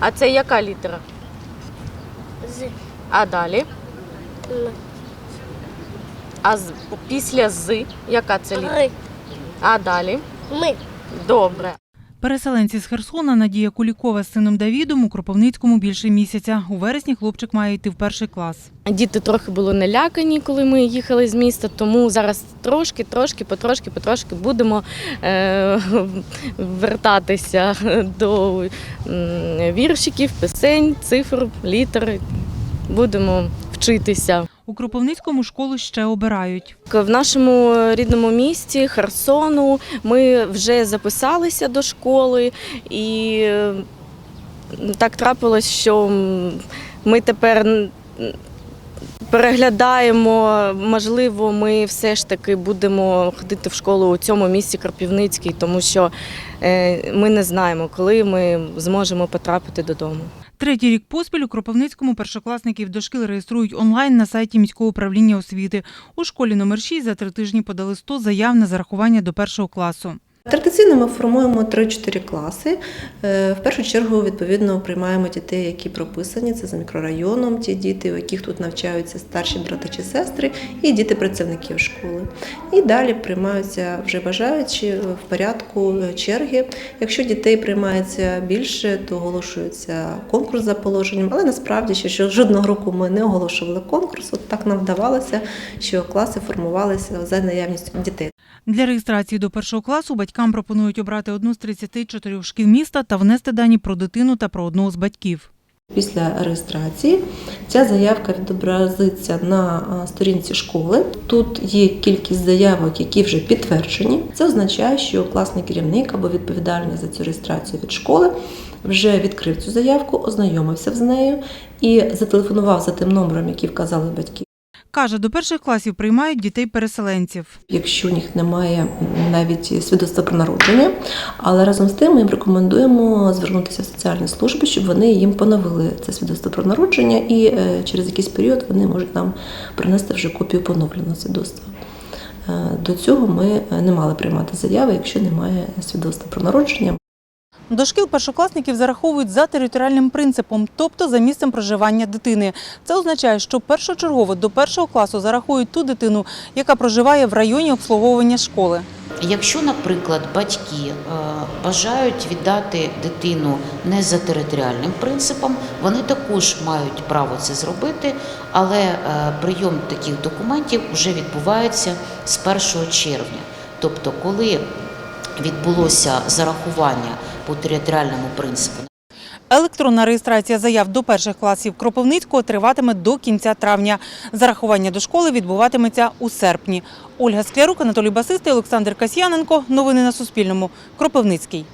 А це яка літера? З. А далі? Л. А з, після з яка це літера? Ри. А далі? Ми. Добре. Переселенці з Херсона Надія Кулікова з сином Давідом у Кропивницькому більше місяця. У вересні хлопчик має йти в перший клас. Діти трохи були налякані, коли ми їхали з міста, тому зараз трошки, трошки, потрошки, потрошки будемо е, вертатися до віршиків, пісень, цифр, літер. Будемо вчитися. У Кропивницькому школу ще обирають. В нашому рідному місті Херсону ми вже записалися до школи, і е, так трапилось, що ми тепер переглядаємо. Можливо, ми все ж таки будемо ходити в школу у цьому місті Кропівницький, тому що е, ми не знаємо, коли ми зможемо потрапити додому. Третій рік поспіль у Кропивницькому першокласників до шкіл реєструють онлайн на сайті міського управління освіти. У школі номер 6 за три тижні подали 100 заяв на зарахування до першого класу. Традиційно ми формуємо 3-4 класи. Е, В першу чергу, відповідно, приймаємо дітей, які прописані. Це за мікрорайоном, ті діти, у яких тут навчаються старші брати чи сестри, і діти працівників школи. І далі приймаються вже бажаючі в порядку черги. Якщо дітей приймається більше, то оголошується конкурс за положенням. Але насправді ще жодного року ми не оголошували конкурс. От так нам вдавалося, що класи формувалися за наявністю дітей. Для реєстрації до першого класу батькам пропонують обрати одну з 34 шкіл міста та внести дані про дитину та про одного з батьків. Після реєстрації ця заявка відобразиться на сторінці школи. Тут є кількість заявок, які вже підтверджені. Це означає, що класний керівник або відповідальний за цю реєстрацію від школи вже відкрив цю заявку, ознайомився з нею і зателефонував за тим номером, який вказали батьки. Каже, до перших класів приймають дітей-переселенців. Якщо у них немає навіть свідоцтва про народження, але разом з тим ми їм рекомендуємо звернутися в соціальні служби, щоб вони їм поновили це свідоцтво про народження, і е, через якийсь період вони можуть нам принести вже копію поновленого свідоцтва. Е, До цього ми е, не мали приймати заяви, якщо немає свідоцтва про народження. До шкіл першокласників зараховують за територіальним принципом, тобто за місцем проживання дитини. Це означає, що першочергово до першого класу зарахують ту дитину, яка проживає в районі обслуговування школи. Якщо, наприклад, батьки е, бажають віддати дитину не за територіальним принципом, вони також мають право це зробити, але е, прийом таких документів вже відбувається з 1 червня. Тобто, коли відбулося зарахування по територіальному принципу Електронна реєстрація заяв до перших класів Кропивницького триватиме до кінця травня. Зарахування до школи відбуватиметься у серпні. Ольга Склярук, Анатолій Басистий, Олександр Касьяненко. Новини на Суспільному. Кропивницький.